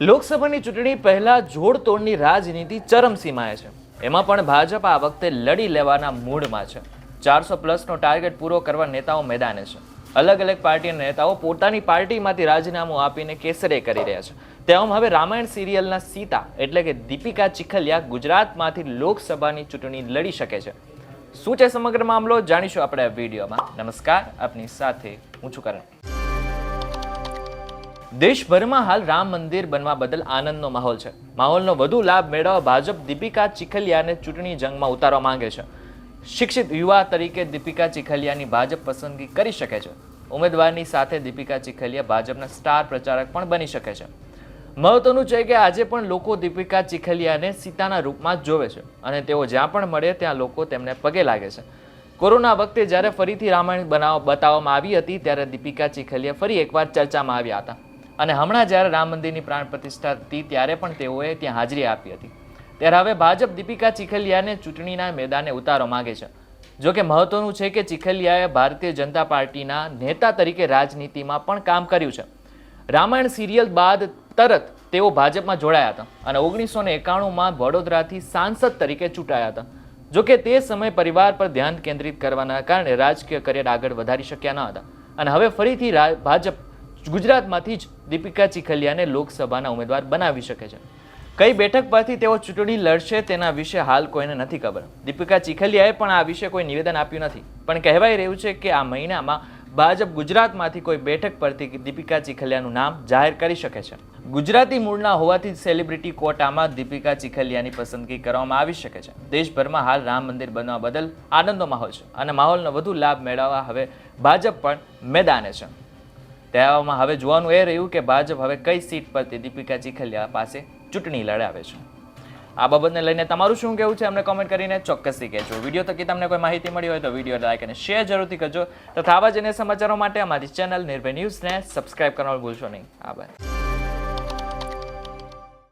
લોકસભાની ચૂંટણી પહેલા જોડતોડની રાજનીતિ ચરમસીમાએ છે. એમાં પણ ભાજપ આ વખતે લડી લેવાના મૂડમાં છે. ચારસો પ્લસનો ટાર્ગેટ પૂરો કરવા નેતાઓ મેદાને છે. અલગ અલગ પાર્ટીના નેતાઓ પોતાની પાર્ટીમાંથી રાજીનામું આપીને કેસરે કરી રહ્યા છે. તેવામાં હવે રામાયણ સિરિયલના સીતા એટલે કે દીપિકા ચિખલિયા ગુજરાતમાંથી લોકસભાની ચૂંટણી લડી શકે છે. શું છે સમગ્ર મામલો? જાણીશું આપણે આ વિડીયોમાં. નમસ્કાર. આપની સાથે હું છું કરણ. દેશભરમાં હાલ રામ મંદિર બનવા બદલ આનંદનો માહોલ છે. માહોલનો વધુ લાભ મેળવવા ભાજપ દીપિકા ચિખલિયાને ચૂંટણી જંગમાં ઉતારવા માંગે છે. શિક્ષિત યુવા તરીકે દીપિકા ચિખલિયાની ભાજપ પસંદગી કરી શકે છે. ઉમેદવારની સાથે દીપિકા ચિખલિયા ભાજપના સ્ટાર પ્રચારક પણ બની શકે છે. મહત્વનું છે કે આજે પણ લોકો દીપિકા ચિખલિયાને સીતાના રૂપમાં જોવે છે અને તેઓ જ્યાં પણ મળે ત્યાં લોકો તેમને પગે લાગે છે. કોરોના વખતે જ્યારે ફરીથી રામાયણ બનાવ બતાવવામાં આવી હતી, ત્યારે દીપિકા ચિખલિયા ફરી એકવાર ચર્ચામાં આવ્યા હતા. અને હમણાં જ્યારે રામ મંદિરની પ્રાણ પ્રતિષ્ઠા હતી, ત્યારે પણ તેઓએ ત્યાં હાજરી આપી હતી. ત્યારે હવે ભાજપ દીપિકા ચીખલિયાને ચૂંટણીના મેદાને ઉતારવા માંગે છે. જો કે મહત્વનું છે કે ચીખલિયાએ ભારતીય જનતા પાર્ટીના નેતા તરીકે રાજનીતિમાં પણ કામ કર્યું છે. રામાયણ સિરિયલ બાદ તરત તેઓ ભાજપમાં જોડાયા હતા અને ઓગણીસો ને એકાણુંમાં વડોદરાથી સાંસદ તરીકે ચૂંટાયા હતા. જો કે તે સમયે પરિવાર પર ધ્યાન કેન્દ્રિત કરવાના કારણે રાજકીય કરિયર આગળ વધારી શક્યા ન હતા. અને હવે ફરીથી ભાજપ ગુજરાતમાંથી જ દીપિકા ચીખલિયાને લોકસભાના ઉમેદવાર બનાવી શકે છે. કઈ બેઠક પરથી તેઓ ચૂંટણી લડશે તેના વિશે હાલ કોઈને નથી ખબર. દીપિકા ચીખલિયાએ પણ આ વિશે કોઈ નિવેદન આપ્યું નથી. પણ કહેવાય રહ્યું છે કે આ મહિનામાં ભાજપ ગુજરાતમાંથી કોઈ બેઠક પરથી દીપિકા ચીખલિયાનું નામ જાહેર કરી શકે છે. ગુજરાતી મૂળના હોવાથી સેલિબ્રિટી કોટામાં દીપિકા ચીખલિયાની પસંદગી કરવામાં આવી શકે છે. દેશભરમાં હાલ રામ મંદિર બનવા બદલ આનંદનો માહોલ છે. અને માહોલનો વધુ લાભ મેળવવા હવે ભાજપ પણ મેદાને છે. તેવામાં હવે જોવાનું એ રહ્યું કે ભાજપ હવે કઈ સીટ પરથી દીપિકા ચીખલિયા પાસે ચૂંટણી લડાવે છે. આ બાબતને લઈને તમારું શું કહેવું છે? અમને કોમેન્ટ કરીને ચોક્કસથી કહેજો. વીડિયો થકી તમને કોઈ માહિતી મળી હોય તો વીડિયો લાઈક અને શેર જરૂરથી કરજો. તથા આવા જ સમાચારો માટે અમારી ચેનલ નિર્ભય ન્યૂઝને સબસ્ક્રાઇબ કરવાનું ભૂલશો નહીં. આભાર.